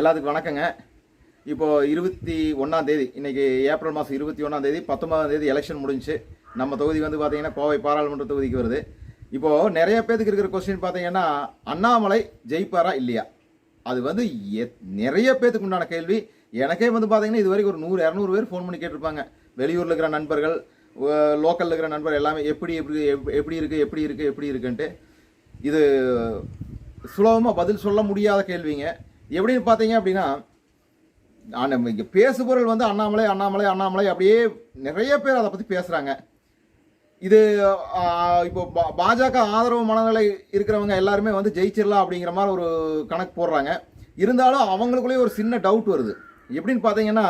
எல்லாத்துக்கும் வணக்கங்க. இப்போ இருபத்தி ஒன்றாம் தேதி இன்னைக்கு ஏப்ரல் மாதம் இருபத்தி ஒன்றாம் தேதி பத்தொன்பதாம் தேதி எலெக்ஷன் முடிஞ்சுச்சு நம்ம தொகுதி வந்து பார்த்தீங்கன்னா கோவை பாராளுமன்ற தொகுதிக்கு வருது. இப்போ நிறைய பேருக்கு இருக்கிற கொஸ்டின் பார்த்தீங்கன்னா அண்ணாமலை ஜெயிப்பாரா இல்லையா? அது வந்து எத்- நிறைய பேத்துக்கு உண்டான கேள்வி. எனக்கே வந்து பார்த்தீங்கன்னா இது வரைக்கும் ஒரு நூறு இரநூறு பேர் ஃபோன் பண்ணி கேட்டிருப்பாங்க. வெளியூரில் இருக்கிற நண்பர்கள் லோக்கலில் இருக்கிற நண்பர் எல்லாமே எப்படி எப்படி எப்- எப்படி இருக்குது எப்படி இருக்குது எப்படி இருக்குன்ட்டு. இது சுலபமாக பதில் சொல்ல முடியாத கேள்விங்க. எப்படின்னு பார்த்தீங்க அப்படின்னா நான் இங்கே பேசுபொருள் வந்து அண்ணாமலை அண்ணாமலை அண்ணாமலை அப்படியே நிறைய பேர் அதை பற்றி பேசுகிறாங்க இது இப்போ பா- பாஜக ஆதரவு மனநிலை இருக்கிறவங்க எல்லாருமே வந்து ஜெயிச்சிடலாம் அப்படிங்கிற மாதிரி ஒரு கணக்கு போடுறாங்க. இருந்தாலும் அவங்களுக்குள்ளேயே ஒரு சின்ன டவுட் வருது. எப்படின்னு பார்த்தீங்கன்னா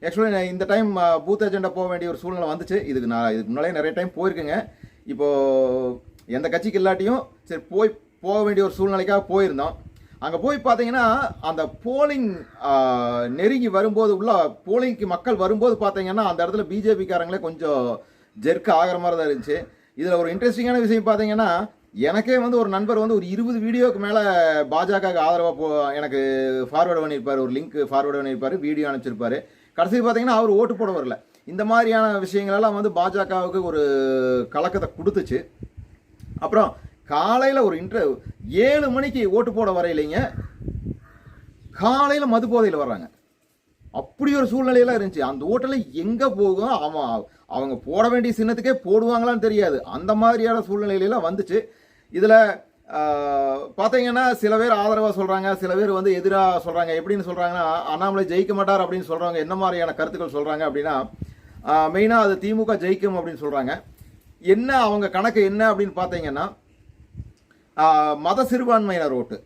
ஆக்சுவலி இந்த டைம் பூத் ஏஜெண்டா போக வேண்டிய ஒரு சூழ்நிலை வந்துச்சு. இதுக்கு நான் இதுக்கு முன்னாலே நிறைய டைம் போயிருக்கேங்க. இப்போது எந்த கட்சிக்கு இல்லாட்டியும் சரி போய் போக வேண்டிய ஒரு சூழ்நிலைக்காக போயிருந்தோம். அங்கே போய் பார்த்தீங்கன்னா அந்த போலிங் நெருங்கி வரும்போது உள்ள போலிங்க்கு மக்கள் வரும்போது பார்த்தீங்கன்னா அந்த இடத்துல பிஜேபிக்காரங்களே கொஞ்சம் ஜெர்க் ஆகிற மாதிரி தான் இருந்துச்சு. இதில் ஒரு இன்ட்ரெஸ்டிங்கான விஷயம் பார்த்தீங்கன்னா எனக்கே வந்து ஒரு நண்பர் வந்து ஒரு இருபது வீடியோக்கு மேலே பாஜக ஆதரவாக போ எனக்கு ஃபார்வேர்டு பண்ணியிருப்பார் ஒரு லிங்க் ஃபார்வேர்டு பண்ணியிருப்பார் வீடியோ அனுப்பிச்சிருப்பார். கடைசி பார்த்தீங்கன்னா அவர் ஓட்டு போட வரல. இந்த மாதிரியான விஷயங்களெல்லாம் வந்து பாஜகவுக்கு ஒரு கலக்கத்தை கொடுத்துச்சு. அப்புறம் காலையில் ஒரு இன்டர் ஏழு மணிக்கு ஓட்டு போட வரையிலைங்க காலையில் மது போதையில் வர்றாங்க. அப்படி ஒரு சூழ்நிலையெல்லாம் இருந்துச்சு. அந்த ஓட்டில் எங்கே போகும்? அவன் அவங்க போட வேண்டிய சின்னத்துக்கே போடுவாங்களான்னு தெரியாது. அந்த மாதிரியான சூழ்நிலையிலாம் வந்துச்சு. இதில் பார்த்தீங்கன்னா சில பேர் ஆதரவாக சொல்கிறாங்க சில பேர் வந்து எதிராக சொல்கிறாங்க எப்படின்னு சொல்கிறாங்கன்னா அண்ணாமலை ஜெயிக்க மாட்டார் அப்படின்னு சொல்கிறவங்க என்ன மாதிரியான கருத்துக்கள் சொல்கிறாங்க அப்படின்னா மெயினாக அது திமுக ஜெயிக்கும் அப்படின்னு சொல்கிறாங்க என்ன அவங்க கணக்கு என்ன அப்படின்னு பார்த்தீங்கன்னா மத சிறுபான்மையினர் ஓட்டு.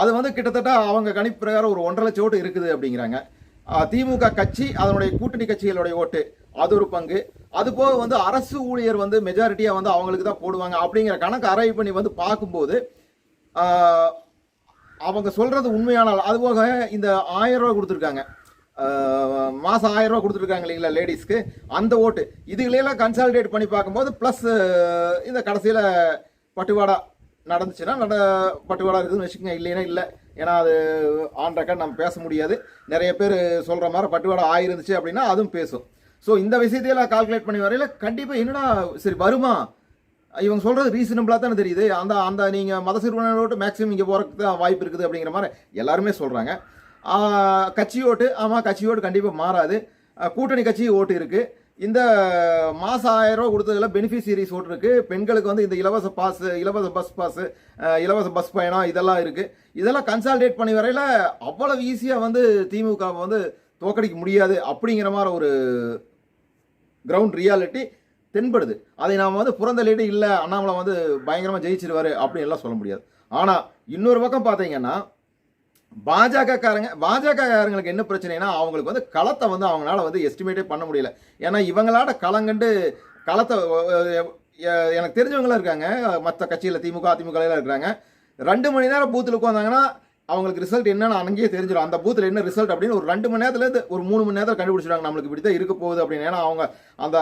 அது வந்து கிட்டத்தட்ட அவங்க கணிப்பு பிரகாரம் ஒரு ஒன்றரை லட்சம் ஓட்டு இருக்குது அப்படிங்கிறாங்க. திமுக கட்சி அதனுடைய கூட்டணி கட்சிகளுடைய ஓட்டு அது ஒரு பங்கு. அது போக வந்து அரசு ஊழியர் வந்து மெஜாரிட்டியாக வந்து அவங்களுக்கு தான் போடுவாங்க அப்படிங்கிற கணக்கு அரைவு பண்ணி வந்து பார்க்கும்போது அவங்க சொல்கிறது உண்மையான அது போக இந்த ஆயிரம் ரூபா கொடுத்துருக்காங்க. மாதம் ஆயிரம் ரூபா கொடுத்துருக்காங்க இல்லைங்களா லேடிஸ்க்கு. அந்த ஓட்டு. இதுகளையெல்லாம் கன்சாலிடேட் பண்ணி பார்க்கும்போது ப்ளஸ் இந்த கடைசியில் பட்டுவாடா நடந்துச்சுன்னா நட பட்டுவாடா இருக்குதுன்னு வச்சுக்கோங்க. இல்லைன்னா இல்லை. ஏன்னா அது ஆன் ரெக்கார்ட் நம்ம பேச முடியாது. நிறைய பேர் சொல்கிற மாதிரி பட்டுவாடா ஆயிருந்துச்சு அப்படின்னா அதுவும் பேசும். ஸோ இந்த விஷயத்தையெல்லாம் கால்குலேட் பண்ணி வரையில கண்டிப்பாக என்னடா சரி வருமா? இவங்க சொல்கிறது ரீசனபிளாக தானே தெரியுது. அந்த அந்த நீங்கள் மத சிறுவனோட்டு மேக்ஸிமம் இங்கே போகிறதுக்கு தான் வாய்ப்பு இருக்குது அப்படிங்கிற மாதிரி எல்லாருமே சொல்கிறாங்க கட்சி ஓட்டு ஆமாம் கட்சி ஓட்டு கண்டிப்பாக மாறாது. கூட்டணி கட்சி ஓட்டு இருக்குது இந்த மாதம் ஆயிரம் ரூபா கொடுத்ததுல பெனிஃபிஷியரிஸ் ஓட்டுருக்கு. பெண்களுக்கு வந்து இந்த இலவச பாஸ் இலவச பஸ் பாஸ் இலவச பஸ் பயணம் இதெல்லாம் இருக்குது இதெல்லாம் கன்சால்டேட் பண்ணி வரையில அவ்வளவு ஈஸியாக வந்து திமுகவை வந்து தோக்கடிக்க முடியாது அப்படிங்கிற மாதிரி ஒரு கிரவுண்ட் ரியாலிட்டி தென்படுது. அதை நாம் வந்து புறந்தள்ளிட்டு இல்லை அண்ணாமலை வந்து பயங்கரமாக ஜெயிச்சிருவாரு அப்படின்னு எல்லாம் சொல்ல முடியாது. ஆனால் இன்னொரு பக்கம் பார்த்தீங்கன்னா பாஜகக்காரங்க பாஜகக்காரங்களுக்கு என்ன பிரச்சனைனா அவங்களுக்கு வந்து களத்தை வந்து அவங்களால வந்து எஸ்டிமேட்டே பண்ண முடியல. ஏன்னா இவங்களாட களங்கண்டு களத்தை எனக்கு தெரிஞ்சவங்களாம் இருக்காங்க. மற்ற கட்சியில் திமுக அதிமுக இருக்கிறாங்க. ரெண்டு மணி நேரம் பூத்தில் உட்காந்தாங்கன்னா அவங்களுக்கு ரிசல்ட் என்னன்னு அங்கேயே தெரிஞ்சிடும் அந்த பூத்தில் என்ன ரிசல்ட் அப்படின்னு ஒரு ரெண்டு மணி நேரத்துலேருந்து ஒரு மூணு மணி நேரத்தில் கண்டுபிடிச்சிடுவாங்க. நம்மளுக்கு இப்படி தான் இருக்க போகுது அப்படின்னு. ஏன்னா அவங்க அந்த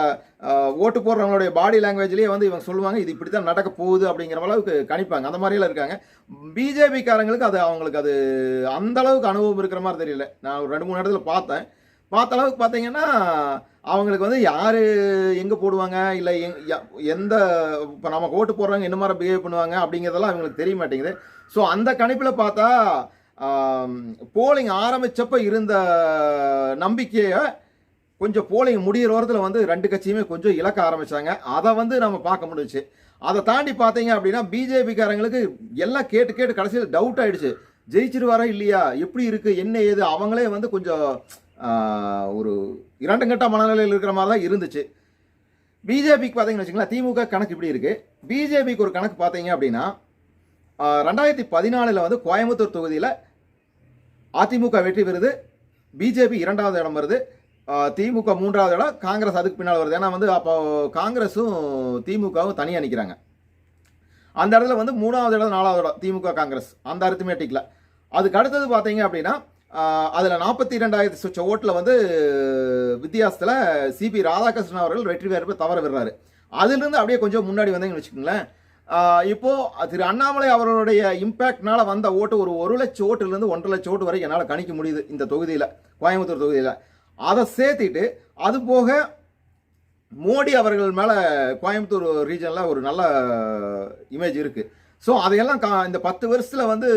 ஓட்டு போடுறவங்களுடைய பாடி லாங்குவேஜ்லேயே வந்து இவங்க சொல்லுவாங்க இது இப்படி தான் நடக்க போகுது அப்படிங்கிற அளவுக்கு கணிப்பாங்க. அந்த மாதிரியெல்லாம் இருக்காங்க. பிஜேபிக்காரங்களுக்கு அது அவங்களுக்கு அது அந்த அளவுக்கு அனுபவம் இருக்கிற மாதிரி தெரியல. நான் ஒரு ரெண்டு மூணு இடத்துல பார்த்தேன். பார்த்த அளவுக்கு பார்த்தீங்கன்னா அவங்களுக்கு வந்து யார் எங்கே போடுவாங்க? இல்லை எங் எந்த இப்போ நமக்கு ஓட்டு போடுறவங்க என்ன மாதிரி பிஹேவ் பண்ணுவாங்க? அப்படிங்கிறதெல்லாம் அவங்களுக்கு தெரிய மாட்டேங்குது. ஸோ அந்த கணிப்பில் பார்த்தா போலிங் ஆரம்பித்தப்போ இருந்த நம்பிக்கையை கொஞ்சம் போலிங் முடியிற வாரத்தில் வந்து ரெண்டு கட்சியுமே கொஞ்சம் இழக்க ஆரம்பித்தாங்க அதை வந்து நம்ம பார்க்க முடிஞ்சுச்சு. அதை தாண்டி பார்த்தீங்க அப்படின்னா பிஜேபிக்காரங்களுக்கு எல்லாம் கேட்டு கேட்டு கடைசியில் டவுட் ஆகிடுச்சு ஜெயிச்சிருவாரா இல்லையா? எப்படி இருக்குது என்ன ஏது? அவங்களே வந்து கொஞ்சம் ஒரு இரண்டுங்கட்ட மனநிலையில் இருக்கிற மாதிரி தான் இருந்துச்சு. பிஜேபிக்கு பார்த்தீங்கன்னு வச்சுங்களேன் திமுக கணக்கு இப்படி இருக்குது பிஜேபிக்கு ஒரு கணக்கு பார்த்தீங்க அப்படின்னா ரெண்டாயிரத்தி பதினாலில் வந்து கோயம்புத்தூர் தொகுதியில் அதிமுக வெற்றி பெறுது. பிஜேபி இரண்டாவது இடம் வருது. திமுக மூன்றாவது இடம் காங்கிரஸ் அதுக்கு பின்னால் வருது. ஏன்னா வந்து அப்போ காங்கிரஸும் திமுகவும் தனியாக நிற்கிறாங்க அந்த இடத்துல வந்து மூணாவது இடம் நாலாவது இடம் திமுக காங்கிரஸ். அந்த அரித்மேட்டிக்கில் அதுக்கு அடுத்தது பார்த்தீங்க அப்படின்னா அதில் நாற்பத்தி இரண்டாயிரத்தி சுச்ச ஓட்டில் வந்து வித்தியாசத்தில் சிபி ராதாகிருஷ்ணன் அவர்கள் வெற்றி பெற தவற விடுறாரு. அதிலிருந்து அப்படியே கொஞ்சம் முன்னாடி வந்தீங்கன்னு வச்சுக்கோங்களேன். இப்போது திரு அண்ணாமலை அவர்களுடைய இம்பேக்ட்னால வந்த ஓட்டு ஒரு ஒரு லட்சம் ஓட்டுலேருந்து ஒன்றரை லட்சம் ஓட்டு வரைக்கும் என்னால் கணிக்க முடியுது இந்த தொகுதியில் கோயம்புத்தூர் தொகுதியில். அதை சேர்த்திட்டு அது போக மோடி அவர்கள் மேலே கோயம்புத்தூர் ரீஜனில் ஒரு நல்ல இமேஜ் இருக்குது ஸோ அதையெல்லாம் கா இந்த பத்து வருஷத்தில் வந்து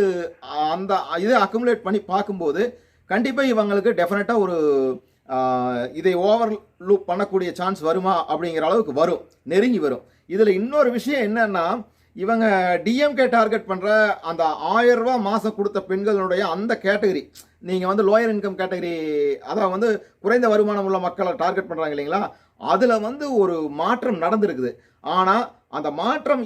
அந்த இதை அக்குமுலேட் பண்ணி பார்க்கும்போது கண்டிப்பாக இவங்களுக்கு டெஃபினட்டாக ஒரு இதை ஓவர் லூப் பண்ணக்கூடிய சான்ஸ் வருமா அப்படிங்கிற அளவுக்கு வரும். நெருங்கி வரும். இதில் இன்னொரு விஷயம் என்னென்னா இவங்க டிஎம்கே டார்கெட் பண்ணுற அந்த ஆயிரம் ரூபா மாதம் கொடுத்த பெண்களுடைய அந்த கேட்டகரி நீங்கள் வந்து லோயர் இன்கம் கேட்டகரி அதான் வந்து குறைந்த வருமானம் உள்ள மக்களை டார்கெட் பண்ணுறாங்க இல்லைங்களா? அதில் வந்து ஒரு மாற்றம் நடந்திருக்குது. ஆனால் அந்த மாற்றம்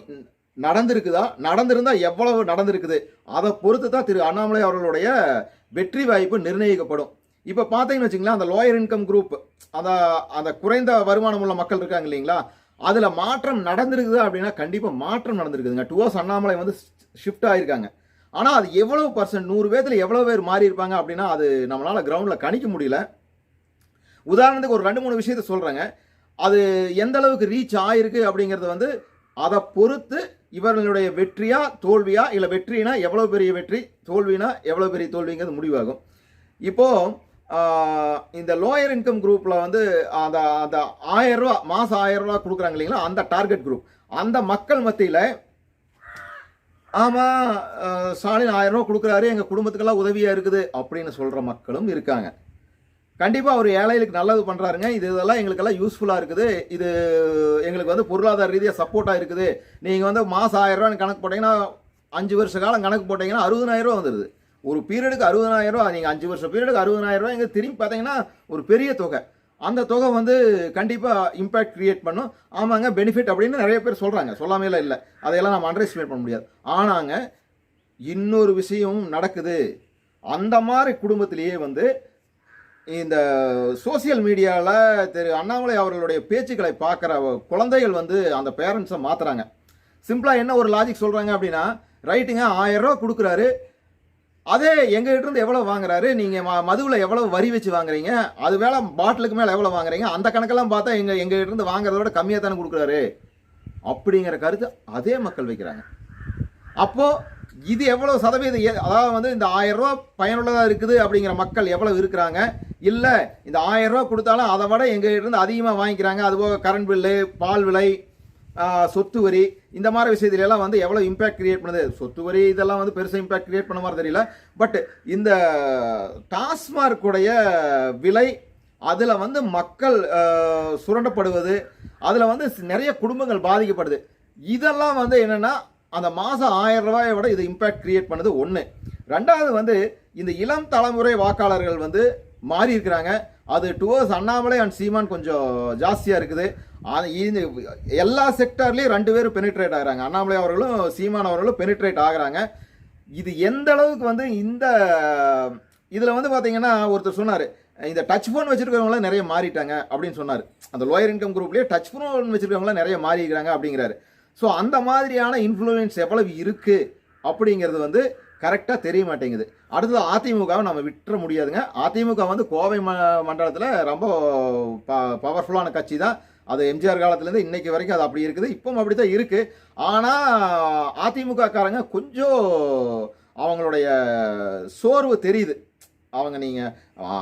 நடந்திருக்குதா? நடந்திருந்தால் எவ்வளவு நடந்திருக்குது? அதை பொறுத்து தான் திரு அண்ணாமலை அவர்களுடைய வெற்றி வாய்ப்பு நிர்ணயிக்கப்படும். இப்போ பார்த்தீங்கன்னு வச்சுங்களேன் அந்த லோயர் இன்கம் குரூப் அந்த அந்த குறைந்த வருமானம் உள்ள மக்கள் இருக்காங்க இல்லைங்களா? அதில் மாற்றம் நடந்திருக்குது அப்படின்னா கண்டிப்பாக மாற்றம் நடந்திருக்குதுங்க. டுவர்ஸ் அண்ணாமலை வந்து ஷிஃப்ட் ஆகியிருக்காங்க ஆனால் அது எவ்வளவு பர்சன்ட் நூறு பேர்த்தில் எவ்வளோ பேர் மாறி இருப்பாங்க அப்படின்னா அது நம்மளால் கிரவுண்டில் கணிக்க முடியல. உதாரணத்துக்கு ஒரு ரெண்டு மூணு விஷயத்த சொல்கிறேங்க அது எந்த அளவுக்கு ரீச் ஆயிருக்கு அப்படிங்கிறது வந்து அதை பொறுத்து இவர்களுடைய வெற்றியா தோல்வியா இல்லை வெற்றினா எவ்வளோ பெரிய வெற்றி தோல்வினா எவ்வளோ பெரிய தோல்விங்கிறது முடிவாகும். இப்போது இந்த லோயர் இன்கம் குரூப்பில் வந்து அந்த அந்த ஆயரூவா மாதம் ஆயரூவா கொடுக்குறாங்க இல்லைங்களா? அந்த டார்கெட் குரூப் அந்த மக்கள் மத்தியில் ஆமாம் ஸ்டாலின் ஆயிரம் ரூபா கொடுக்குறாரு எங்கள் குடும்பத்துக்கெல்லாம் உதவியாக இருக்குது அப்படின்னு சொல்கிற மக்களும் இருக்காங்க. கண்டிப்பாக அவர் ஏழைகளுக்கு நல்லது பண்ணுறாருங்க இது இதெல்லாம் எங்களுக்கெல்லாம் யூஸ்ஃபுல்லாக இருக்குது. இது எங்களுக்கு வந்து பொருளாதார ரீதியாக சப்போர்ட்டாக இருக்குது. நீங்கள் வந்து மாதம் ஆயிரரூவான்னு கணக்கு போட்டிங்கன்னா அஞ்சு வருஷ காலம் கணக்கு போட்டிங்கன்னா அறுபதாயிரம் ரூபா வந்துடுது ஒரு பீரியடுக்கு அறுபதாயிரம் ரூபா நீங்கள் அஞ்சு வருஷம் பீரியடுக்கு அறுபதாயிரம் ரூபா இங்கே திரும்பி பார்த்தீங்கன்னா ஒரு பெரிய தொகை. அந்த தொகை வந்து கண்டிப்பாக இம்பேக்ட் க்ரியேட் பண்ணும். ஆமாங்க பெனிஃபிட் அப்படின்னு நிறைய பேர் சொல்கிறாங்க சொல்லாமையில இல்லை. அதையெல்லாம் நம்ம அண்டர் எஸ்டிமேட் பண்ண முடியாது. ஆனாங்க இன்னொரு விஷயம் நடக்குது. அந்த மாதிரி குடும்பத்திலேயே வந்து இந்த சோசியல் மீடியாவில் திரு அண்ணாமலை அவர்களுடைய பேச்சுக்களை பார்க்குற குழந்தைகள் வந்து அந்த பேரண்ட்ஸை மாற்றுறாங்க சிம்பிளாக என்ன ஒரு லாஜிக் சொல்கிறாங்க அப்படின்னா ரைட்டுங்க ஆயிரரூவா கொடுக்குறாரு. அதே எங்ககிட்ட இருந்து எவ்வளோ வாங்குறாரு? நீங்கள் ம மதுவில் எவ்வளோ வரி வச்சு வாங்குறீங்க? அது வேலை பாட்டிலுக்கு மேலே எவ்வளோ வாங்குறீங்க? அந்த கணக்கெல்லாம் பார்த்தா எங்கள் எங்ககிட்ட இருந்து வாங்குறத விட கம்மியாக தானே கொடுக்குறாரு. அப்படிங்கிற கருத்து அதே மக்கள் வைக்கிறாங்க. அப்போது இது எவ்வளோ சதவீதம்? அதாவது வந்து இந்த ஆயிரம் ரூபா பயனுள்ளதாக இருக்குது அப்படிங்கிற மக்கள் எவ்வளவு இருக்கிறாங்க? இல்லை இந்த ஆயிரம் கொடுத்தாலும் அதை விட எங்கள் இருந்து அதிகமாக வாங்கிக்கிறாங்க. அதுபோக கரண்ட் பில்லு பால் விலை சொத்து வரி இந்த மாதிரி விஷயத்துலலாம் வந்து எவ்வளோ இம்பேக்ட் கிரியேட் பண்ணுது? சொத்து வரி இதெல்லாம் வந்து பெருசாக இம்பேக்ட் கிரியேட் பண்ண மாதிரி தெரியல. பட் இந்த டாஸ்மார்க்குடைய விலை அதில் வந்து மக்கள் சுரண்டப்படுவது அதில் வந்து நிறைய குடும்பங்கள் பாதிக்கப்படுது. இதெல்லாம் வந்து என்னென்னா அந்த மாதம் ஆயிரம் ரூபாயை விட இது இம்பேக்ட் கிரியேட் பண்ணுது. ஒன்று ரெண்டாவது வந்து இந்த இளம் தலைமுறை வாக்காளர்கள் வந்து மாறி இருக்கிறாங்க. அது டுவர்ஸ் அண்ணாமலை அண்ட் சீமான் கொஞ்சம் ஜாஸ்தியாக இருக்குது. அது எல்லா செக்டார்லேயும் ரெண்டு பேரும் பெனிட்ரேட் ஆகிறாங்க. அண்ணாமலை அவர்களும் சீமான் அவர்களும் பெனிட்ரேட் ஆகுறாங்க. இது எந்த அளவுக்கு வந்து இந்த இதில் வந்து பார்த்தீங்கன்னா ஒருத்தர் சொன்னார் இந்த டச் ஃபோன் வச்சுருக்கவங்களாம் நிறைய மாறிட்டாங்க அப்படின்னு சொன்னார். அந்த லோயர் இன்கம் குரூப்லேயே டச் ஃபோன் வச்சுருக்கவங்களாம் நிறைய மாறிக்கிறாங்க அப்படிங்கிறாரு. ஸோ அந்த மாதிரியான இன்ஃப்ளூயன்ஸ் எவ்வளவு இருக்குது அப்படிங்கிறது வந்து கரெக்டாக தெரிய மாட்டேங்குது. அடுத்தது அதிமுகவை நம்ம விட்டுற முடியாதுங்க. அதிமுக வந்து கோவை ம மண்டலத்தில் ரொம்ப ப பவர்ஃபுல்லான கட்சி தான். அது எம்ஜிஆர் காலத்துலேருந்து இன்றைக்கு வரைக்கும் அது அப்படி இருக்குது. இப்போவும் அப்படி தான் இருக்குது ஆனால் அதிமுகக்காரங்க கொஞ்சம் அவங்களுடைய சோர்வு தெரியுது. அவங்க நீங்கள்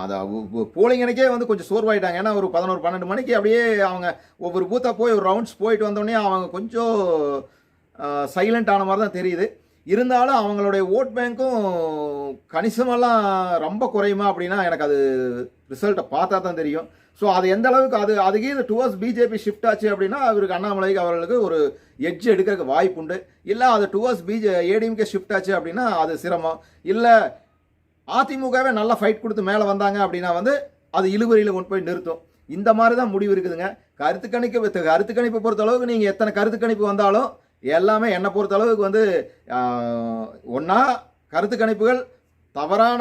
அதை போலிங்கனைக்கே வந்து கொஞ்சம் சோர்வாயிட்டாங்க. ஏன்னா ஒரு பதினோரு பன்னெண்டு மணிக்கு அப்படியே அவங்க ஒவ்வொரு பூத்தாக போய் ஒரு ரவுண்ட்ஸ் போயிட்டு வந்தோடனே அவங்க கொஞ்சம் சைலண்ட் ஆன மாதிரி தான் தெரியுது. இருந்தாலும் அவங்களுடைய ஓட் பேங்க்கும் கணிசமெல்லாம் ரொம்ப குறையுமா அப்படின்னா எனக்கு அது ரிசல்ட்டை பார்த்தா தான் தெரியும். ஸோ அது எந்த அளவுக்கு அது அதுக்கே இது டுவர்ஸ் பிஜேபி ஷிஃப்ட் ஆச்சு அப்படின்னா அவருக்கு அண்ணாமலைக்கு அவர்களுக்கு ஒரு எட்ஜ் எடுக்கிறதுக்கு வாய்ப்பு உண்டு. இல்லை அது டுவர்ஸ் பிஜே ஏடிஎம்கே ஷிஃப்ட் ஆச்சு அப்படின்னா அது சிரமம். இல்லை அதிமுகவே நல்லா ஃபைட் கொடுத்து மேலே வந்தாங்க அப்படின்னா வந்து அது இழுவரியில் கொண்டு போய் நிறுத்தும். இந்த மாதிரி தான் முடிவு இருக்குதுங்க. கருத்து கணிப்பு கருத்து கணிப்பை பொறுத்த அளவுக்கு நீங்கள் எத்தனை கருத்து கணிப்பு வந்தாலும் எல்லாமே என்னை பொறுத்த அளவுக்கு வந்து ஒன்றா கருத்து கணிப்புகள் தவறான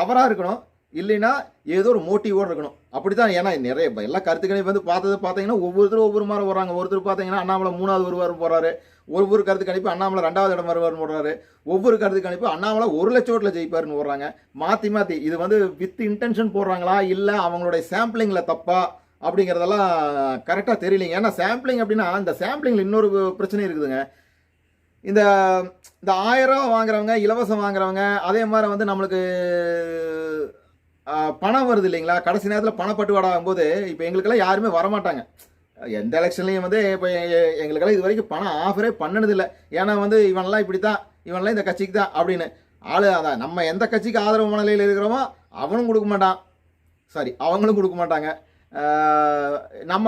தவறாக இருக்கணும். இல்லைன்னா ஏதோ ஒரு மோட்டிவோடு இருக்கணும். அப்படி தான் ஏன்னா நிறைய எல்லா கருத்து கணிப்பு வந்து பார்த்தது பார்த்தீங்கன்னா ஒவ்வொருத்தரும் ஒவ்வொரு மாதிரி வர்றாங்க. ஒருத்தர் பார்த்தீங்கன்னா அண்ணாமலை மூணாவது வருவார் போகிறாரு ஒவ்வொரு கருத்து கணிப்பு அண்ணாமலை ரெண்டாவது இடம் வருவார்னு போடுறாரு. ஒவ்வொரு கருத்து கணிப்பு அண்ணாமலை ஒரு லட்ச ஓட்டில் ஜெயிப்பாருன்னு போடுறாங்க. மாற்றி மாற்றி இது வந்து வித் இன்டென்ஷன் போடுறாங்களா? இல்லை அவங்களுடைய சாம்பிளிங்கில் தப்பாக அப்படிங்கிறதெல்லாம் கரெக்டாக தெரியலைங்க. ஏன்னா சாம்பிளிங் அப்படின்னா இந்த சாம்பிளிங்கில் இன்னொரு பிரச்சனை இருக்குதுங்க. இந்த இந்த ஆயிரம் வாங்குறவங்க இலவசம் வாங்குறவங்க அதே மாதிரி வந்து நம்மளுக்கு பணம் வருது இல்லைங்களா? கடைசி நேரத்தில் பணப்பட்டுவாடா ஆகும்போது இப்போ எங்களுக்கெல்லாம் யாருமே வரமாட்டாங்க. எந்த எலெக்ஷன்லையும் வந்து இப்போ எங்களுக்கெல்லாம் இது வரைக்கும் பணம் ஆஃபரே பண்ணனதில்லை ஏன்னா வந்து இவனெல்லாம் இப்படி தான் இவனெல்லாம் இந்த கட்சிக்கு தான் அப்படின்னு. ஆளு அதான் நம்ம எந்த கட்சிக்கு ஆதரவு மனநிலையில் இருக்கிறோமோ அவனும் கொடுக்க மாட்டான். சாரி அவங்களும் கொடுக்க மாட்டாங்க. நம்ம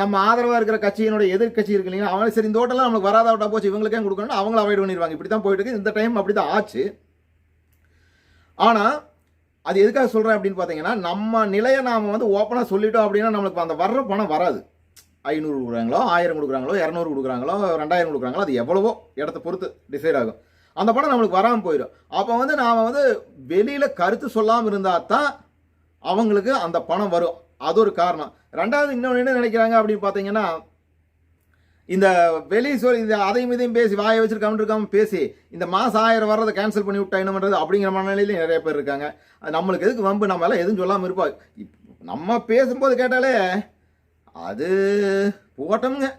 நம்ம ஆதரவாக இருக்கிற கட்சியினுடைய எதிர்கட்சி இருக்கு இல்லைங்களா அவன் சரி இந்த ஓட்டெல்லாம் நம்மளுக்கு வராத விட்டா போச்சு இவங்களுக்கே கொடுக்கணும்னு அவங்கள அவாய்ட் பண்ணிடுவாங்க. இப்படி தான் போயிட்டு இருக்கு. இந்த டைம் அப்படி தான் ஆச்சு. ஆனால் அது எதுக்காக சொல்கிறேன் அப்படின்னு பார்த்தீங்கன்னா நம்ம நிலையை நாம் வந்து ஓப்பனாக சொல்லிட்டோம் அப்படின்னா நம்மளுக்கு அந்த வர்ற பணம் வராது. ஐநூறு கொடுக்குறாங்களோ ஆயிரம் கொடுக்குறாங்களோ இரநூறு கொடுக்குறாங்களோ ரெண்டாயிரம் கொடுக்குறாங்களோ அது எவ்வளவோ இடத்த பொறுத்து டிசைட் ஆகும். அந்த பணம் நம்மளுக்கு வராமல் போயிடும். அப்போ வந்து நாம் வந்து வெளியில் கருத்து சொல்லாமல் இருந்தால் தான் அவங்களுக்கு அந்த பணம் வரும். அது ஒரு காரணம். ரெண்டாவது இன்னொன்று என்ன நினைக்கிறாங்க அப்படின்னு பார்த்தீங்கன்னா இந்த வெளி சொல் இந்த அதையும் இதையும் பேசி வாயை வச்சுட்டு இருக்காம பேசி இந்த மாதம் ஆயிரம் வர்றதை கேன்சல் பண்ணி விட்டா என்ன பண்ணுறது அப்படிங்கிற மனநிலையில நிறைய பேர் இருக்காங்க. அது நம்மளுக்கு எதுக்கு வம்பு? நம்ம எல்லாம் எதுவும் சொல்லாமல் இருப்போம். நம்ம பேசும்போது கேட்டாலே அது போட்டோம்ங்க.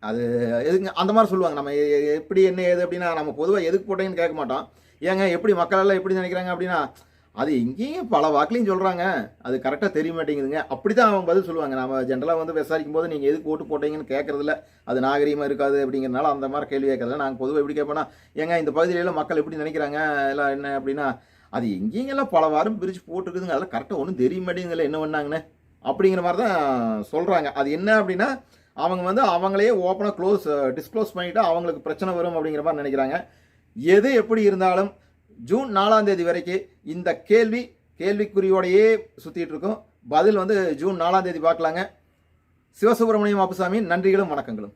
அது எதுங்க? அந்த மாதிரி சொல்லுவாங்க. நம்ம எ- எப்படி என்ன ஏது அப்படின்னா நம்ம பொதுவாக எதுக்கு போட்டீங்கன்னு கேட்க மாட்டோம். ஏங்க எப்படி மக்கள் எல்லாம் எப்படி நினைக்கிறாங்க அப்படின்னா அது எங்கேயும் பல வாக்குலையும் சொல்கிறாங்க அது கரெக்டாக தெரிய மாட்டேங்குதுங்க. அப்படி தான் அவங்க பதில் சொல்லுவாங்க. நம்ம ஜென்ரலாக வந்து விசாரிக்கும் போது நீங்கள் எதுக்கு ஓட்டு போட்டீங்கன்னு கேட்குறதில்ல அது நாகரீகமாக இருக்காது அப்படிங்கிறனால அந்த மாதிரி கேள்வி கேட்கறதில்ல நாங்கள் பொதுவாக எப்படி கேட்போம்னா ஏங்க இந்த பகுதியில மக்கள் எப்படி நினைக்கிறாங்க? எல்லாம் என்ன அப்படின்னா அது எங்கேயெல்லாம் பல வாரம் பிரித்து போட்டுருக்குதுங்க. அதெல்லாம் கரெக்டாக ஒன்றும் தெரிய மாட்டேங்குதுல என்ன பண்ணாங்கன்னு. அப்படிங்கிற மாதிரி தான் சொல்கிறாங்க அது என்ன அப்படின்னா அவங்க வந்து அவங்களே ஓப்பனாக க்ளோஸ் டிஸ்க்ளோஸ் பண்ணிவிட்டு அவங்களுக்கு பிரச்சனை வரும் அப்படிங்கிற மாதிரி நினைக்கிறாங்க. எது எப்படி இருந்தாலும் ஜூன் நாலாம் தேதி வரைக்கும் இந்த கேள்வி கேள்விக்குறியோடையே சுற்றிட்டு இருக்கும் பதில் வந்து ஜூன் நாலாம் தேதி பார்க்கலாங்க. சிவசுப்பிரமணியம் அப்புசாமி நன்றிகளும் வணக்கங்களும்.